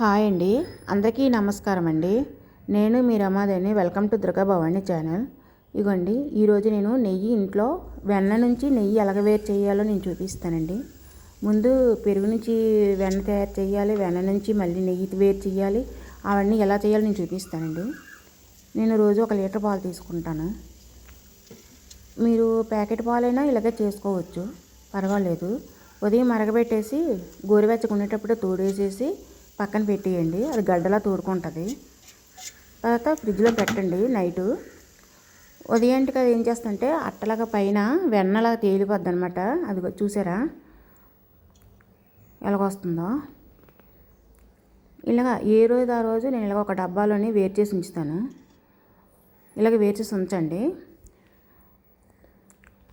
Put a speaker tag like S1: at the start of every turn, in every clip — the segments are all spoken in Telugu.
S1: హాయ్ అండి. అందరికీ నమస్కారం అండి నేను మీ రమాదేని welcome to Durga Bhavani channel. ఇగోండి ఈరోజు నేను నెయ్యి ఇంట్లో వెన్న నుంచి నెయ్యి ఎలాగ వేరు చేయాలో నేను చూపిస్తానండి. ముందు పెరుగు నుంచి వెన్న తయారు చేయాలి వెన్న నుంచి మళ్ళీ నెయ్యి వేరు చేయాలి అవన్నీ ఎలా చేయాలో నేను చూపిస్తానండి. నేను రోజు ఒక లీటర్ పాలు తీసుకుంటాను. మీరు ప్యాకెట్ పాలైనా ఇలాగే చేసుకోవచ్చు. పర్వాలేదు. ఉదయం మరగబెట్టేసి గోరువెచ్చగా ఉండేటప్పుడు తోడేసేసి పక్కన పెట్టేయండి. అది గడ్డలా తోడుకుంటుంది. తర్వాత ఫ్రిడ్జ్లో పెట్టండి నైటు. ఉదయంటికి అది ఏం చేస్తుంటే అట్టలాగా పైన వెన్నలా తేలిపోద్ది అనమాట అది చూసారా? ఎలాగొస్తుందో? ఇలాగ ఏ రోజు ఆ రోజు నేను ఇలాగ ఒక డబ్బాలోని వేరు చేసి ఉంచుతాను. ఇలాగ వేరు చేసి ఉంచండి.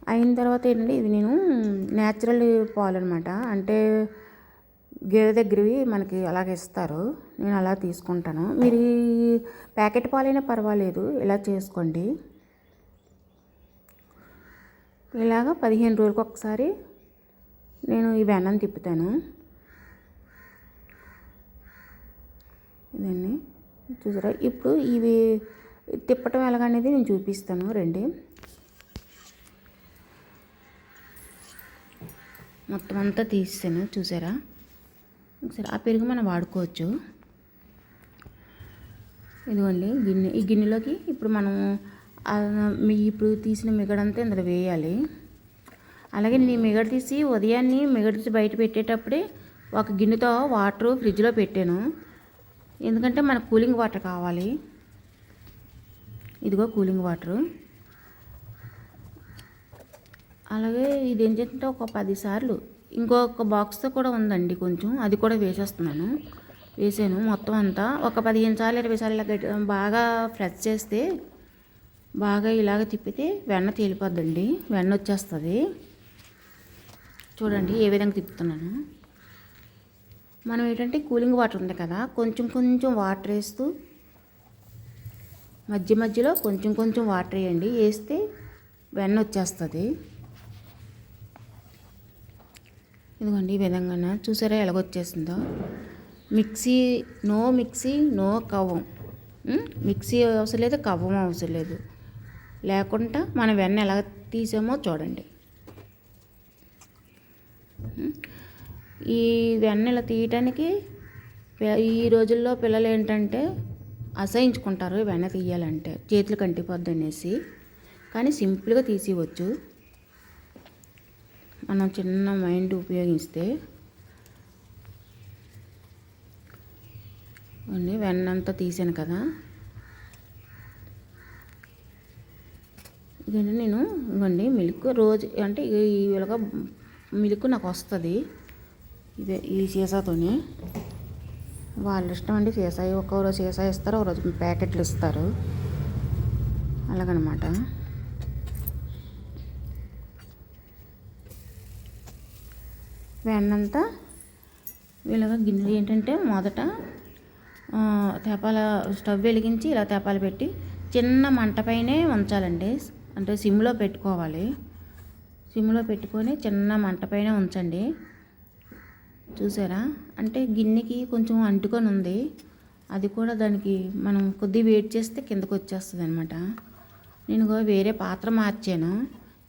S1: అయిన తర్వాత ఏంటంటే ఇది నేను న్యాచురల్ పాలు అనమాట అంటే గేదె దగ్గరవి మనకి అలాగే ఇస్తారు. నేను అలా తీసుకుంటాను. మీరు ప్యాకెట్ పాలైనా పర్వాలేదు. ఇలా చేసుకోండి. ఇలాగ పదిహేను రోజులకు ఒకసారి నేను ఈ వెన్నం తిప్పుతాను. ఇదండి. చూసారా? ఇప్పుడు ఇవి తిప్పటం ఎలాగనేది నేను చూపిస్తాను. రండి. మొత్తం అంతా తీసాను చూసారా? సరే ఆ పెరుగు మనం వాడుకోవచ్చు. ఇదిగోండి గిన్నె ఈ గిన్నెలోకి ఇప్పుడు మనం మీ ఇప్పుడు తీసిన మిగడంతా ఇందులో వేయాలి. అలాగే నీ మిగడ తీసి ఉదయాన్నే మిగడ తీసి బయట పెట్టేటప్పుడే ఒక గిన్నెతో వాటర్ ఫ్రిడ్జ్లో పెట్టాను. ఎందుకంటే మనకు కూలింగ్ వాటర్ కావాలి. ఇదిగో కూలింగ్ వాటరు. అలాగే ఇది ఏం చేస్తుంటే ఒక పది సార్లు ఇంకొక బాక్స్తో కూడా ఉందండి కొంచెం. అది కూడా వేసేస్తున్నాను. వేసాను. మొత్తం అంతా ఒక పదిహేను సార్లు ఇరవై సార్లు ఇలా బాగా ఫ్రెష్ చేస్తే బాగా ఇలాగ తిప్పితే వెన్న తేలిపోద్దండి. వెన్న వచ్చేస్తుంది. చూడండి ఏ విధంగా తిప్పుతున్నాను. మనం ఏంటంటే కూలింగ్ వాటర్ ఉంది కదా కొంచెం కొంచెం వాటర్ వేస్తూ మధ్య మధ్యలో కొంచెం కొంచెం వాటర్ వేయండి. వేస్తే వెన్న వచ్చేస్తుంది. ఇదిగోండి ఈ విధంగా చూసారా ఎలాగొచ్చేసిందో? మిక్సీ నో మిక్సీ నో కవ్వం. మిక్సీ అవసరం లేదు కవ్వం అవసరం లేదు. లేకుండా మనం వెన్న ఎలా తీసామో చూడండి. ఈ వెన్న ఇలా తీయటానికి ఈ రోజుల్లో పిల్లలు ఏంటంటే అసహించుకుంటారు వెన్న తీయాలంటే. చేతులు కంటిపోద్ది అనేసి. కానీ సింపుల్గా తీసివచ్చు మనం చిన్న మైండ్ ఉపయోగిస్తే అండి వెన్నంతా తీసాను కదా. ఇదండి నేను ఇవ్వండి మిల్క్ రోజు అంటే ఇలాగా మిల్క్ నాకు వస్తుంది. ఇదే ఈ సీసాతోనే. వాళ్ళ ఇష్టం అండి సీసా. ఒక రోజు సీసా ఇస్తారు ఒక రోజు ప్యాకెట్లు ఇస్తారు. అలాగనమాట. వెన్నంతా ఇలాగా గిన్నెలు ఏంటంటే మొదట తేపాల స్టవ్ వెలిగించి ఇలా తెపాలు పెట్టి చిన్న మంటపైనే ఉంచాలండి. అంటే సిమ్లో పెట్టుకోవాలి. సిమ్లో పెట్టుకొని చిన్న మంటపైన ఉంచండి. చూసారా? అంటే గిన్నెకి కొంచెం అంటుకొని ఉంది. అది కూడా దానికి మనం కొద్ది వెయిట్ చేస్తే కిందకు వచ్చేస్తుంది అనమాట నేను వేరే పాత్ర మార్చాను.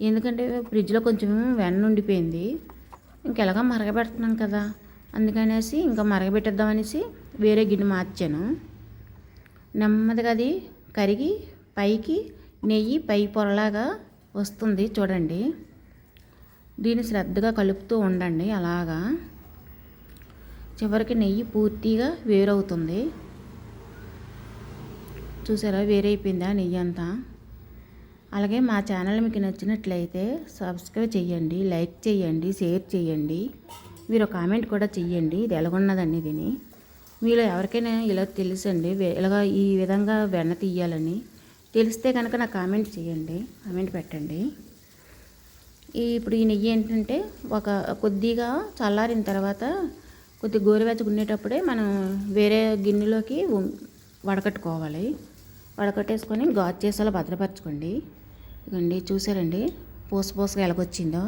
S1: ఎందుకంటే ఫ్రిడ్జ్లో కొంచెం వెన్న ఉండిపోయింది. ఇంకెలాగా మరగబెడుతున్నాం కదా. అందుకనేసి ఇంకా మరగబెట్టేద్దామనేసి వేరే గిన్నె మార్చాను. నెమ్మదిగా అది కరిగి పైకి నెయ్యి పై పొరలాగా వస్తుంది చూడండి. దీన్ని శ్రద్ధగా కలుపుతూ ఉండండి అలాగా. చివరికి నెయ్యి పూర్తిగా వేరవుతుంది. చూసారా? వేరైపోయిందా నెయ్యి అంతా? అలాగే మా ఛానల్ మీకు నచ్చినట్లయితే సబ్స్క్రైబ్ చేయండి లైక్ చేయండి షేర్ చేయండి. మీరు కామెంట్ కూడా చెయ్యండి. ఇది ఎలాగున్నదండి దీని మీలో ఎవరికైనా ఇలా తెలుసండి? ఇలాగా ఈ విధంగా వెన్న తీయాలని తెలిస్తే కనుక నాకు కామెంట్ చేయండి కామెంట్ పెట్టండి. ఈ ఇప్పుడు ఈ నెయ్యి ఏంటంటే ఒక కొద్దిగా చల్లారిన తర్వాత కొద్ది గోరువెచ్చగుండేటప్పుడే మనం వేరే గిన్నెలోకి వడకట్టుకోవాలి. వడకట్టేసుకొని గాజు చేసేలా భద్రపరచుకోండి. ఇదండి చూసారండి? పూస పూసగా ఎలాగొచ్చిందో.